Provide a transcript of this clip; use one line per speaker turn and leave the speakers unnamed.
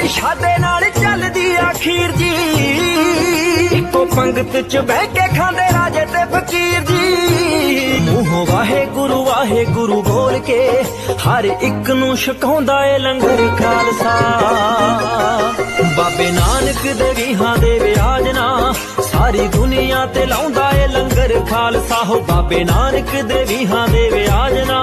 ਪ੍ਰਸ਼ਾਦੇ ਨਾਲ ਚੱਲਦੀ ਆ ਜੀ। ਇੱਕੋ ਪੰਗਤ ਚ ਬਹਿ ਕੇ ਖਾਂਦੇ ਰਾਜੇ ਤੇ ਫਕੀਰ ਜੀ। ਮੂੰਹੋਂ ਵਾਹਿਗੁਰੂ ਵਾਹਿਗੁਰੂ ਬੋਲ ਕੇ ਹਰ ਇੱਕ ਨੂੰ ਛਕਾਉਂਦਾ ਏ ਲੰਗਰ ਖਾਲਸਾ। ਬਾਬੇ ਨਾਨਕ ਦੇ ਵੀਹਾਂ ਦੇ ਵਿਆਜਨਾ ਸਾਰੀ ਦੁਨੀਆ ਤੇ ਲਾਉਂਦਾ ਏ ਲੰਗਰ ਖਾਲਸਾ। ਹੋ ਬਾਬੇ ਨਾਨਕ ਦੇ ਵੀਹਾਂ ਦੇ ਵਿਆਜਨਾ